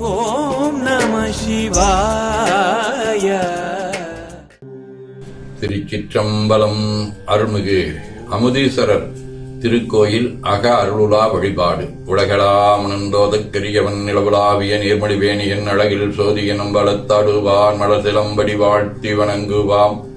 ஓம் நம சிவாய. திருச்சிற்றம்பலம் அருள்மிகு அமுதீஸ்வரர் திருக்கோயில் அக அருளுலா வழிபாடு. உலகளாம் கரியவன் நிலவுலாவிய நீர்மொழிவேணியன் அழகில் சோதியன் அம்பலத்தாடுவான் மலர்திலம்படி வாழ்த்தி வணங்குவாம்.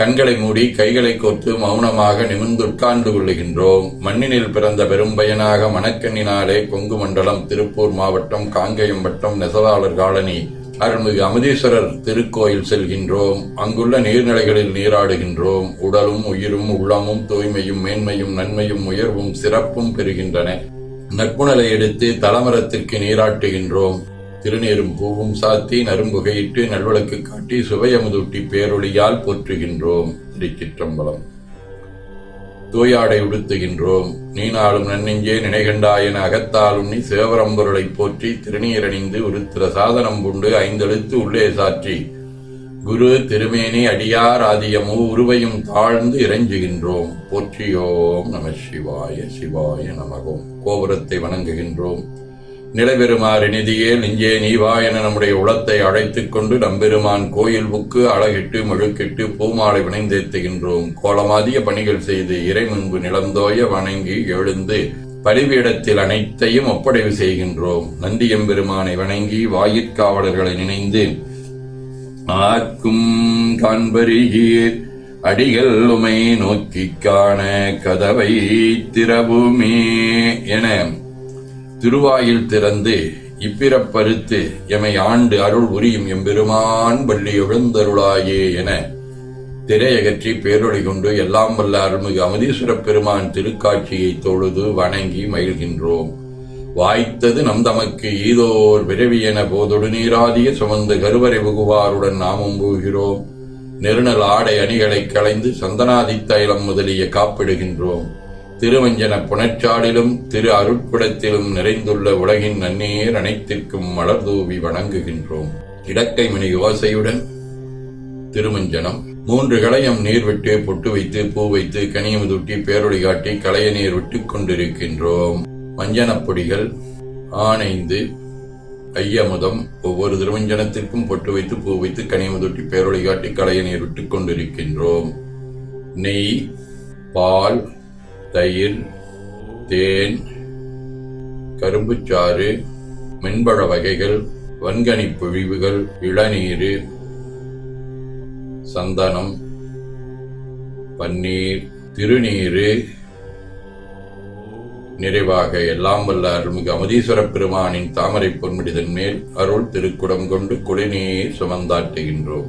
கண்களை மூடி கைகளை கோர்த்து மௌனமாக நிமிர்ந்துட்கார்ந்து கொள்ளுகின்றோம். மண்ணினில் பிறந்த பெரும்பயனாக மணக்கண்ணினாலே கொங்கு மண்டலம் திருப்பூர் மாவட்டம் காங்கேயம் வட்டம் நெசவாளர் காலனி அருள்மிகு அமுதீஸ்வரர் திருக்கோயில் செல்கின்றோம். அங்குள்ள நீர்நிலைகளில் நீராடுகின்றோம். உடலும் உயிரும் உள்ளமும் தூய்மையும் மேன்மையும் நன்மையும் உயர்வும் சிறப்பும் பெறுகின்றன. நட்புணலை எடுத்து தலமரத்திற்கு நீராட்டுகின்றோம். திருநீரும் பூவும் சாத்தி நரும்புகையிட்டு நல்வழக்கு காட்டி சுவையமுதூட்டி பேரொளியால் போற்றுகின்றோம் திருச்சிற்றம்பலம். தூயாடை உடுத்துகின்றோம் நீனாலும் நன்னெஞ்சே நினைகண்டாயன அகத்தாலும் நீ சிவபரம்பொருளை போற்றி திருநீரணிந்து உருத்திர சாதனம் புண்டு ஐந்தெழுத்து உள்ளே சாற்றி. குரு திருமேனி அடியார் ஆதியமு உருவையும் தாழ்ந்து இறைஞ்சுகின்றோம் போற்றியோம் நம சிவாய சிவாய நமகோம். கோபுரத்தை வணங்குகின்றோம். நிலைபெறுமாறு நிதியே நெஞ்சே நீவா என நம்முடைய உளத்தை அழைத்துக் கொண்டு நம்பெருமான் கோயில் புக்கு அழகிட்டு முழுக்கிட்டு பூமாலை வினைந்தேத்துகின்றோம். கோலமாதிய பணிகள் செய்து இறை முன்பு நிலந்தோய வணங்கி எழுந்து பலிபீடத்தில் அனைத்தையும் ஒப்படைவு செய்கின்றோம். நந்தியம்பெருமானை வணங்கி வாயிற்காவலர்களை நினைந்து ஆக்கும் காண்பருகீர் அடிகள் உமை நோக்கிக் காண கதவை திறவுமே என திருவாயில் திறந்து இப்பிறப்பறுத்து எமை ஆண்டு அருள் உரியும் எம்பெருமான் பள்ளி எழுந்தருளாயே என திரையகற்றி பேரொழி கொண்டு எல்லாம் வல்ல அருள்மிகு அமதீஸ்வரப் பெருமான் திருக்காட்சியை தொழுது வணங்கி மகிழ்கின்றோம். வாய்த்தது நம் தமக்கு ஈதோர் விரவியென போதொடு நீராதிய சுமந்து கருவறை புகுவாருடன் நாமும் போகிறோம். நெருநல் ஆடை அணிகளைக் களைந்து சந்தனாதி தைலம் முதலிய காப்பிடுகின்றோம். திருவஞ்சன புனச்சாடிலும் திரு அருட்புடத்திலும் நிறைந்துள்ள உலகின் நன்னீர் அனைத்திற்கும் மலர் தூவி வணங்குகின்றோம். இடக்கை மணி யோசையுடன் திருமஞ்சனம். மூன்று களையம் நீர் விட்டு பொட்டு வைத்து பூ வைத்து கனியமுதுட்டி பேரொழி காட்டி களைய நீர் விட்டுக் கொண்டிருக்கின்றோம். மஞ்சனப் பொடிகள் ஆனைந்து ஐயமுதம் ஒவ்வொரு திருமஞ்சனத்திற்கும் பொட்டு வைத்து பூ வைத்து கனியமுதுட்டி பேரொழி காட்டி களைய நீர் விட்டுக் கொண்டிருக்கின்றோம். நெய் பால் தயிர் தேன் கரும்புச்சாறு மென்பழ வகைகள் வன்கனி பொழிவுகள் இளநீர் சந்தனம் பன்னீர் திருநீர் நிறைவாக எல்லாம் வல்ல அருள்மிகு அமுதீஸ்வரப் பெருமானின் தாமரை பொன்முடிதன் மேல் அருள் திருக்குடம் கொண்டு குடிநீர் சுமந்தாட்டுகின்றோம்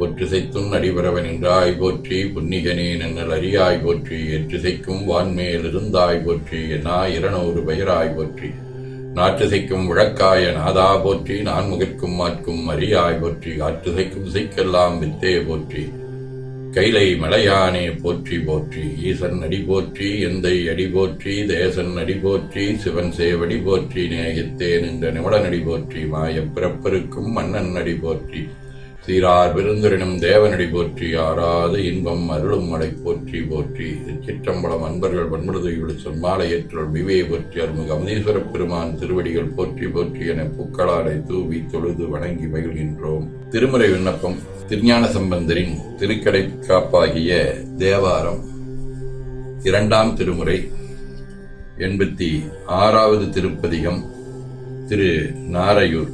ஒற்றிசைத்தும் அடிபரவன் என்றாய் போற்றி புன்னிகனே நன்னல் அறியாய் போற்றி எற்றிசைக்கும் வான்மேல் இருந்தாய் போற்றி என்னா இரநூறு பெயராய் போற்றி. நாற்றுசைக்கும் விளக்காய நாதா போற்றி நான்முகற்கும் மாற்கும் அறியாய் போற்றி ஆற்றிசைக்கும் சைக்கெல்லாம் வித்தே போற்றி. கைலை மலையானே போற்றி போற்றி ஈசன் அடி போற்றி எந்தை அடி போற்றி தேசன் அடி போற்றி சிவன் சேவடி போற்றி நேயத்தே நின்ற நிமலன் போற்றி மாயப் பிறப்பருக்கும் மன்னன் அடி போற்றி. சீரார் விருந்துரினும் தேவனடி போற்றி ஆறாது இன்பம் அருளும் மலை போற்றி போற்றி. சிற்றம்பலம் அன்பர்கள் பன்மருதையுள் சொன்மாலை ஏற்றல் விவே போற்றி அருள்மிகு அமதீஸ்வர பெருமான் திருவடிகள் போற்றி போற்றி என பூக்களாலை தூவி தொழுது வணங்கி மகிழ்கின்றோம். திருமுறை விண்ணப்பம் திருஞான சம்பந்தரின் திருக்கடை காப்பாகிய தேவாரம். இரண்டாம் திருமுறை எண்பத்தி ஆறாவது திருப்பதிகம் திரு. நாரையூர்.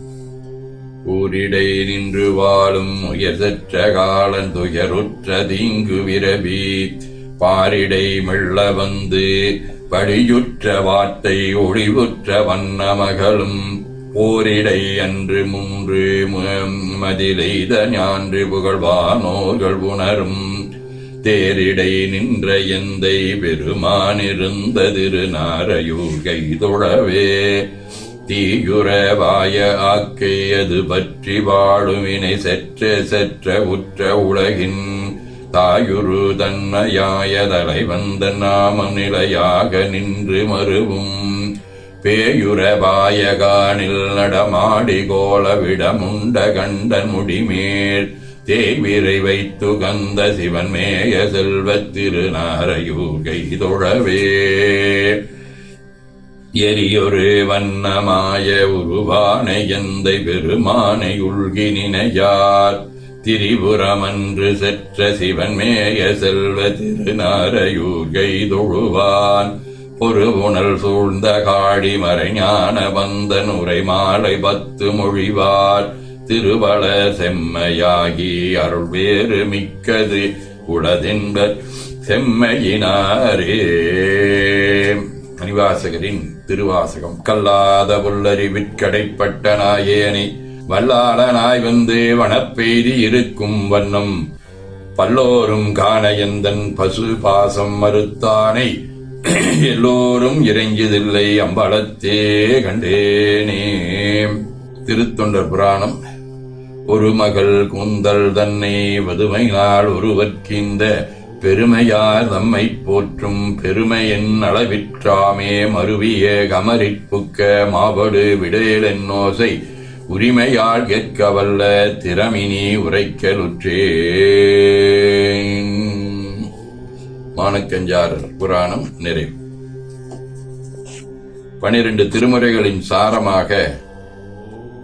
ஊரிடை நின்று வாழும் உயர்தற்ற காலன் துயருற்ற தீங்கு விரவி பாரிடை மெல்ல வந்து படியுற்ற வார்த்தை ஒளிவுற்ற வண்ணமகளும் போரிடை அன்று மூன்று மதிலெய்த ஞான்று புகழ்வானோர்கள் உணரும். தேரிடை நின்ற எந்தை பெருமானிருந்த திருநாரையூர் கைதொழவே தீயுறவாய ஆக்கையது பற்றி வாழுமினை செற்ற செற்ற உற்ற உலகின் தாயுரு தன்னையாய தலைவந்த நாமம் நிலையாக நின்று மறுவும் பேயுறவாய காணில் நடமாடி கோலவிடமுண்ட கண்டன் முடிமேல் தேய்விரை வைத்து கந்த சிவன் மேய செல்வத் திருநாரையூகை தொழவே. எரியொரு வண்ணமாய உருவானை எந்தை பெருமானை உள்கி நினையார் திரிபுரமன்று செற்ற சிவன் மேய செல்வ திருநாரையூகை தொழுவான் பொறுவுணல் சூழ்ந்த காடி மறைஞான வந்தன் உரை மாலை பத்து மொழிவார். திருவள செம்மையாகி அருள் வேறு மிக்கது உளதென்பர் செம்மையினாரே. மணிவாசகரின் திருவாசகம். கல்லாத புல்லறிவிற்கடைப்பட்ட நாயேனை வல்லாளனாய் வந்து வனப்பெய்தி இருக்கும் வண்ணம். பல்லோரும் காண எந்தன் பசு பாசம் மறுத்தானை எல்லோரும் இறங்கியதில்லை அம்பலத்தே கண்டேனே. திருத்தொண்டர் புராணம். ஒரு மகள் கூந்தல் தன்னை வதுமையினால் ஒருவர்க்கிந்த பெருமையார் தம்மை போற்றும் பெருமையின் அளவிற்றாமே மருவிய கமரிப்புக்க மாபடு விடேலென்னோசை உரிமையால் கேட்க வல்ல திறமினி உரைக்கலுற்றே மானக்கஞ்சார் புராணம் நிறைவு. பனிரெண்டு திருமுறைகளின் சாரமாக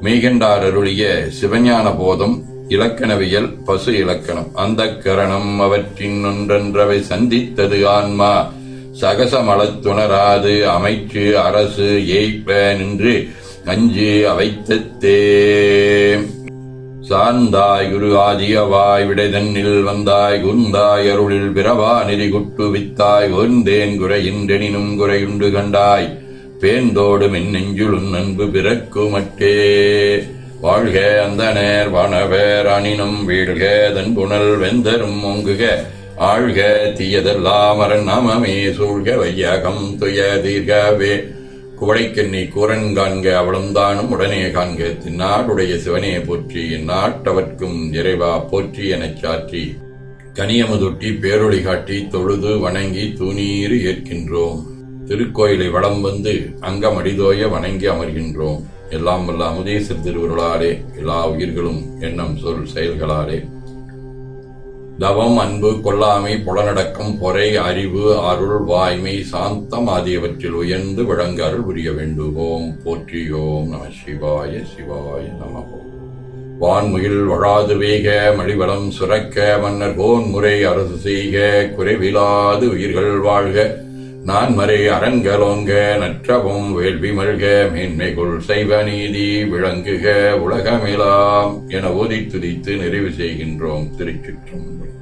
மெய்கண்டார் அருளிய சிவஞான போதம் இலக்கணவியல் பசு இலக்கணம். அந்த கரணம் அவற்றின் ஒன்றென்றவை சந்தித்தது ஆன்மா. சகசமலத்துணராது அமைச்சு அரசு ஏய்ப்ப நின்று அஞ்சு அவைத்தே சார்ந்தாய் குரு ஆதியவாய் விடைதன்னில் வந்தாய் குந்தாய் அருளில் பிறவா நெறி குட்டு வித்தாய் ஓர்ந்தேன் குறையின்றெனினும் குறையுண்டு கண்டாய். பேந்தோடு மின்னெஞ்சுளும் அன்பு பிறக்குமட்டே வாழ்க அந்த நேர் வனவேர் அணினும் வீழ்க தன் புனல் வெந்தரும் ஒங்குக ஆழ்க தீயதெல்லாம் அரண் சூழ்க வையகம் துய தீர்கவே. குவளைக்கண்ணி கூரன் காண்க அவளும்தானும் உடனே காண்க. தின்னாடுடைய சிவனே போற்றி இந்நாட்டவர்க்கும் இறைவா போற்றி எனச் சாற்றி. கனியமுதொட்டி பேரொழி காட்டி தொழுது வணங்கி தூணீறு ஏற்கின்றோம். திருக்கோயிலை வளம் வந்து அங்கமடிதோய வணங்கி அமர்கின்றோம். எல்லாம் வல்ல அமுதேசர் திருவருளாலே எல்லா உயிர்களும் எண்ணம் சொல் செயல்களாலே. தவம் அன்பு கொல்லாமை புலனடக்கம் பொறை அறிவு அருள் வாய்மை சாந்தம் ஆகியவற்றில் உயர்ந்து விளங்க அருள் புரிய வேண்டுவோம். போற்றியோம் நம சிவாய சிவாய நமகோ வான்முகில் வழாது வேக மடிவளம் சுரக்க மன்னர் கோன் முறை அரசு செய்க குறைவிலாது உயிர்கள் வாழ்க. நான் மறை அரங்கலோங்க நற்றவும் வேள்வி மல்க மேன்மைகுள் செய்வ நீதி விளங்குக உலகமெலாம் என ஓதி துதித்து நிறைவு செய்கின்றோம் திருச்சிற்றம்பலம்.